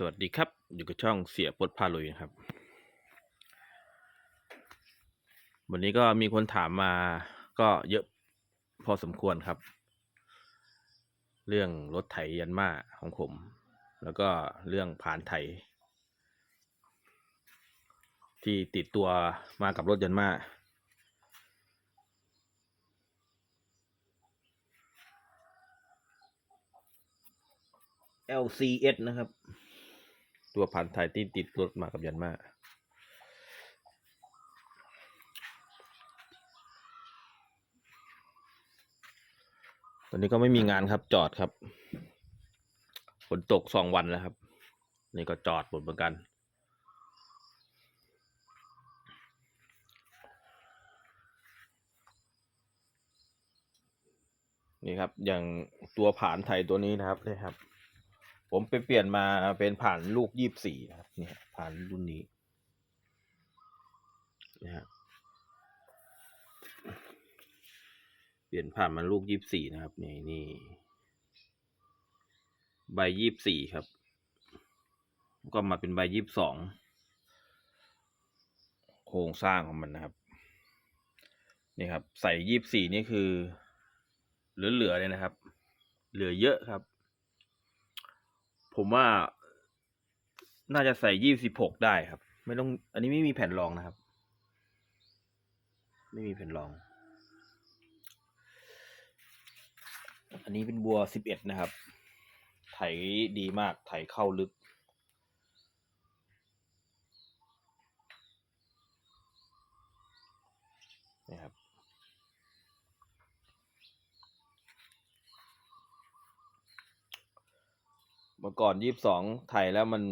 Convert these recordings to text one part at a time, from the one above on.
สวัสดีครับ อยู่กับช่องเสียปดพาลุยนะครับ วันนี้ก็มีคนถามมาก็เยอะพอสมควรครับ เรื่องรถไถยันมาของผม แล้วก็เรื่องผ่านไถ ที่ติดตัวมากับรถยันมา LCS นะครับ ตัวผ่านไทยที่ติดรถมากับยันมาตอนนี้ก็ไม่มีงานครับจอดครับฝนตกสองวันแล้วครับ นี่ก็จอดหมดเหมือนกัน นี่ครับอย่างตัวผ่านไทยตัวนี้นะครับนี่ครับ ผมไปเปลี่ยนมาเป็นผ่านลูกยี่สี่นะครับ เนี่ย ผ่านรุ่นนี้นะฮะเปลี่ยนผ่านมาลูกยี่สี่นะครับนี่นี่ ใบยี่สี่ครับ ก็มาเป็นใบยี่สองโครงสร้างของมันนะครับ นี่ครับ ใส่ยี่สี่นี่คือ เหลือๆเลยนะครับ เหลือเยอะครับ ผมว่า น่าจะใส่ยี่สิบหกได้ครับ ไม่ต้อง อันนี้ไม่มีแผ่นรองนะครับ ไม่มีแผ่นรอง อันนี้เป็นบัวสิบเอ็ดนะครับ ไถดีมาก ไถเข้าลึกนะครับ เมื่อ ก่อนยี่สิบสองไทยแล้วมัน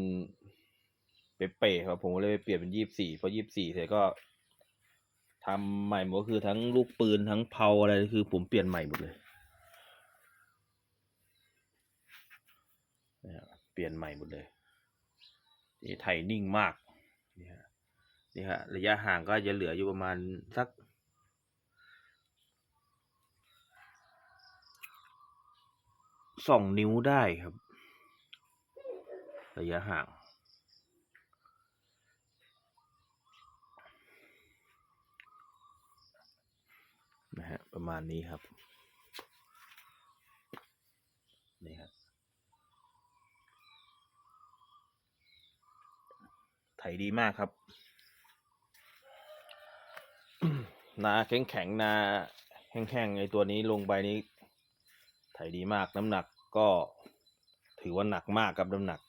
เป๊ะๆครับผมก็เลยไปเปลี่ยนเป็นยี่สิบสี่พอยี่สิบสี่เสร็จก็ทำใหม่หมดคือทั้งลูกปืนทั้งเพาอะไรคือ ผมเปลี่ยนใหม่หมดเลยนะฮะเปลี่ยนใหม่หมดเลยนี่ไทยนิ่งมากนี่ฮะนี่ฮะระยะห่างก็จะเหลืออยู่ประมาณสักสองนิ้วได้ครับ ระยะห่าง นะฮะ ประมาณนี้ครับ นี่ครับไถดีมากครับ นาแข็งแข็งนาแห้งๆไอตัวนี้ลงไปนี้ไถดีมากน้ำหนักก็ถือว่าหนักมากครับน้ำหนัก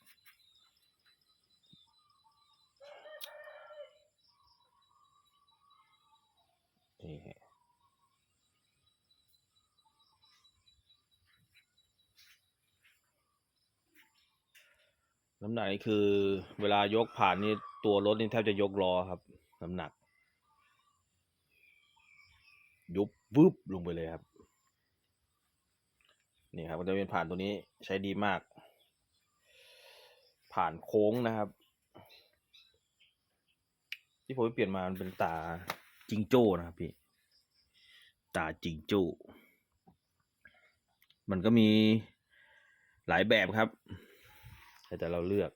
นี่ฮะ น้ำหนักนี่คือเวลายกผ่านนี่ตัวรถนี่แทบจะยกล้อครับ น้ำหนัก ยุบวืบลงไปเลยครับ นี่ครับจะเป็นผ่านตัวนี้ใช้ดีมาก ผ่านโค้งนะครับ ที่ผมเปลี่ยนมามันเป็นตาจิงโจ้นะครับพี่ ตาจิงโจ้มันก็มีหลายแบบครับ แต่เราเลือก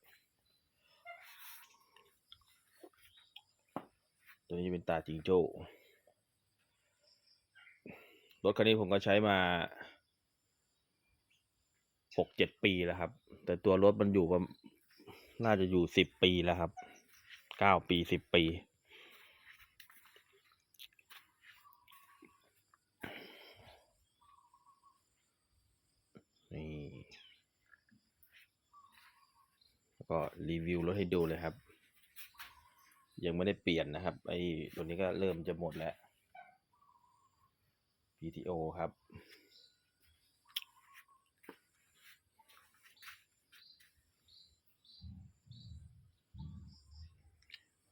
ตัวนี้จะเป็นตาจิงโจ้ รถคันนี้ผมก็ใช้มาหกเจ็ดปีแล้วครับ แต่ตัวรถมันอยู่ประมาน่าจะอยู่สิบปีแล้วครับเก้าปีสิบปี นี่ แล้ว ก็รีวิวรถให้ดูเลยครับ ยังไม่ได้เปลี่ยนนะครับ ไอ้ตัวนี้ก็เริ่มจะหมดแล้ว PTO ครับ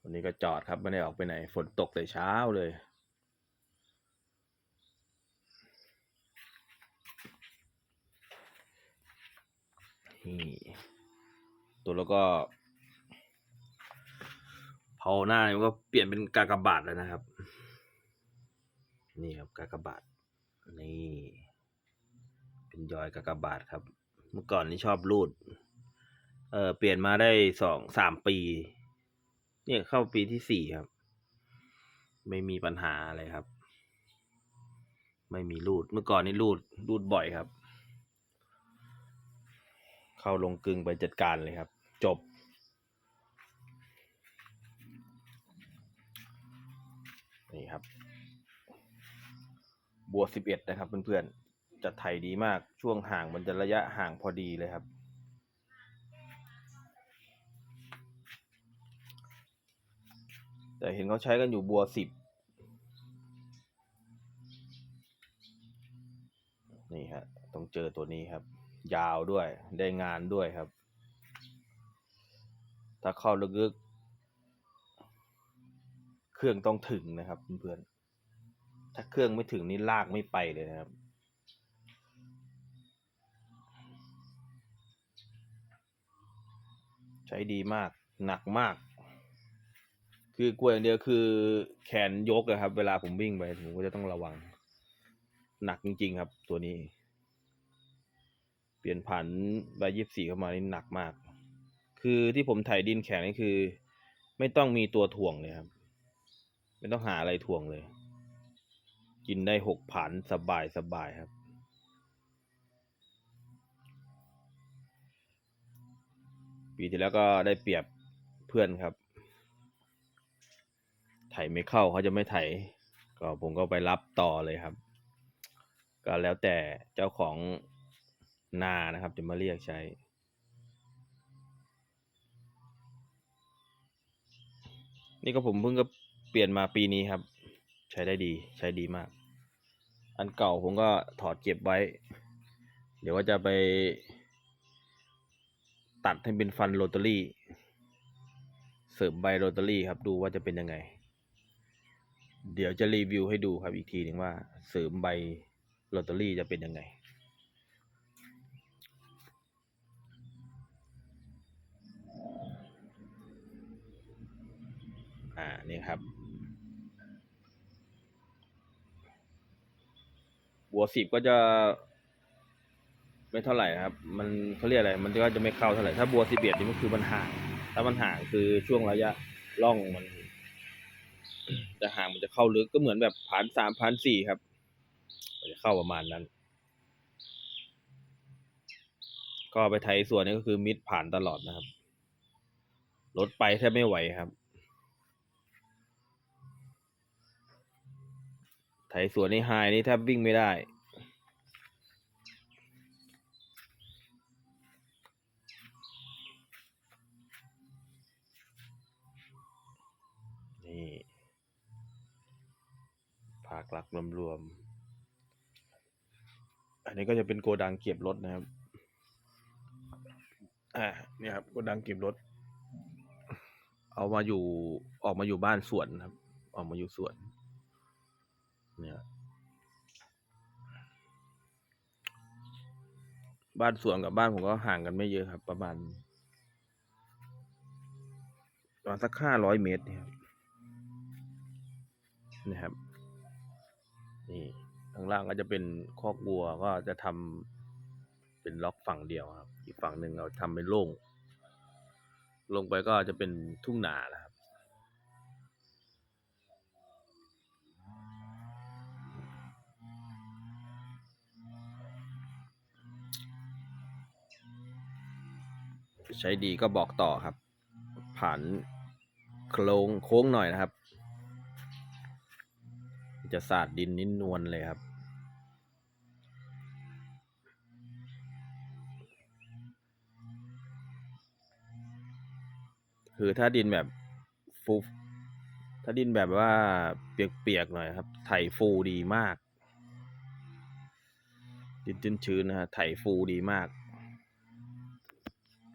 วันนี้ก็จอดครับไม่ได้ออกไปไหนฝนตกแต่เช้าเลย นี่ตัว แล้วก็ เผาหน้ามันก็เปลี่ยนเป็นกากบาทแล้วนะครับ นี่ครับกากบาทนี่ เป็นยอยกากบาทครับ เมื่อก่อนนี่ชอบรูด เออเปลี่ยนมาได้สองสามปี เนี่ยเข้าปีที่สี่ครับ ไม่มีปัญหาอะไรครับ ไม่มีรูด เมื่อก่อนนี่รูดรูดบ่อยครับ เข้าลงกึงไปจัดการเลยครับ จบ นี่ครับบัวสิบเอ็ดนะครับเพื่อนๆจะไถดีมาก ช่วงห่างมันจะระยะห่างพอดีเลยครับ แต่เห็นเขาใช้กันอยู่บัวสิบนี่ฮะ ต้องเจอตัวนี้ครับ ยาวด้วย ได้งานด้วยครับ ถ้าเข้าลึกๆ เครื่องต้องถึงนะครับเพื่อนๆ ถ้าเครื่องไม่ถึงนี่ลากไม่ไปเลยนะครับ ใช้ดีมาก หนักมาก คือกลัวอย่างเดียวคือแขนยกอะครับ เวลาผมวิ่งไปผมก็จะต้องระวัง หนักจริง ๆ ครับ ตัวนี้ เปลี่ยนผันใบยี่สี่เข้ามานี่หนักมาก คือที่ผมถ่ายดินแข็งนี่คือ ไม่ต้องมีตัวถ่วงเลยครับ ไม่ต้องหาอะไรถ่วงเลย กินได้หกผันสบายสบายครับ ปีที่แล้วก็ได้เปรียบเพื่อนครับ ไถไม่เข้าเขาจะไม่ไถ ก็ผมก็ไปรับต่อเลยครับ ก็แล้วแต่เจ้าของนานะครับ จะมาเรียกใช้ นี่ก็ผมเพิ่งก็เปลี่ยนมาปีนี้ครับ ใช้ได้ดีใช้ดีมาก อันเก่าผมก็ถอดเก็บไว้ เดี๋ยวว่าจะไป ตัดให้เป็นฟันโรตารี่เสริมใบโรตารี่ครับ ดูว่าจะเป็นยังไง เดี๋ยวจะรีวิวให้ดูครับอีกทีหนึ่งว่า เสริมใบโรตารี่จะเป็นยังไง นี่ครับบัวสิบก็จะไม่เท่าไหร่นะครับ มันเขาเรียกอะไร มันก็จะไม่เข้าเท่าไหร่ ถ้าบัวสิบเอ็ดนี่มันคือมันห่าง ถ้ามันห่างคือช่วงระยะร่องมัน จะห่างมันจะเข้าลึกก็เหมือนแบบผ่านสามผ่านสี่ครับ มันจะเข้าประมาณนั้น ก็ไปไทยส่วนนี้ก็คือมิดผ่านตลอดนะครับ รถไปแทบไม่ไหวครับ ไถสวนนี่ไฮนี่แทบวิ่งไม่ได้ นี่ภาคหลักรวมๆ อันนี้ก็จะเป็นโกดังเก็บรถนะครับ อ่าเนี่ยครับโกดังเก็บรถ เอามาอยู่ออกมาอยู่บ้านสวนครับ ออกมาอยู่สวน เนี่ยบ้านสวนกับบ้านผมก็ห่างกันไม่เยอะครับ ประมาณประมาณสักห้าร้อยเมตรนี่ครับนะครับนี่ข้างล่างก็จะเป็นคอกวัวก็จะทำเป็นล็อกฝั่งเดียวครับ อีกฝั่งหนึ่งเราทำเป็นโล่ง ลงไปก็จะเป็นทุ่งนานะครับ ใช้ดีก็บอกต่อครับ ผ่านโคลงโค้งหน่อยนะครับ จะสาดดินนิ่นวลเลยครับคือถ้าดินแบบฟูถ้าดินแบบว่าเปียกๆหน่อยครับ ไถฟูดีมาก ดินชื้นๆนะฮะไถฟูดีมาก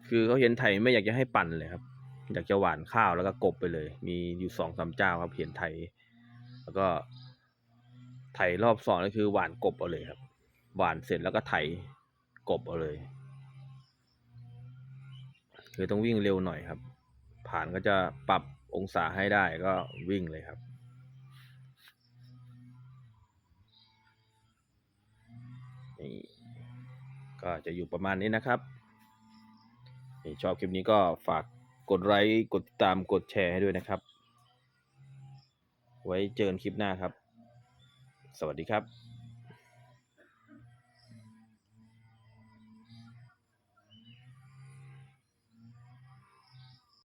คือเขาเห็นไถไม่อยากจะให้ปั่นเลยครับ อยากจะหว่านข้าวแล้วก็กบไปเลย มีอยู่สองสามเจ้าครับเห็นไถแล้วก็ไถรอบสองก็คือหว่านกบเอาเลยครับ หว่านเสร็จแล้วก็ไถกบเอาเลย คือต้องวิ่งเร็วหน่อยครับ ผ่านก็จะปรับองศาให้ได้ก็วิ่งเลยครับนี่ก็จะอยู่ประมาณนี้นะครับ ชอบคลิปนี้ก็ฝากกดไลค์กดติดตามกดแชร์ให้ด้วยนะครับ ไว้เจอกันคลิปหน้าครับ สวัสดีครับ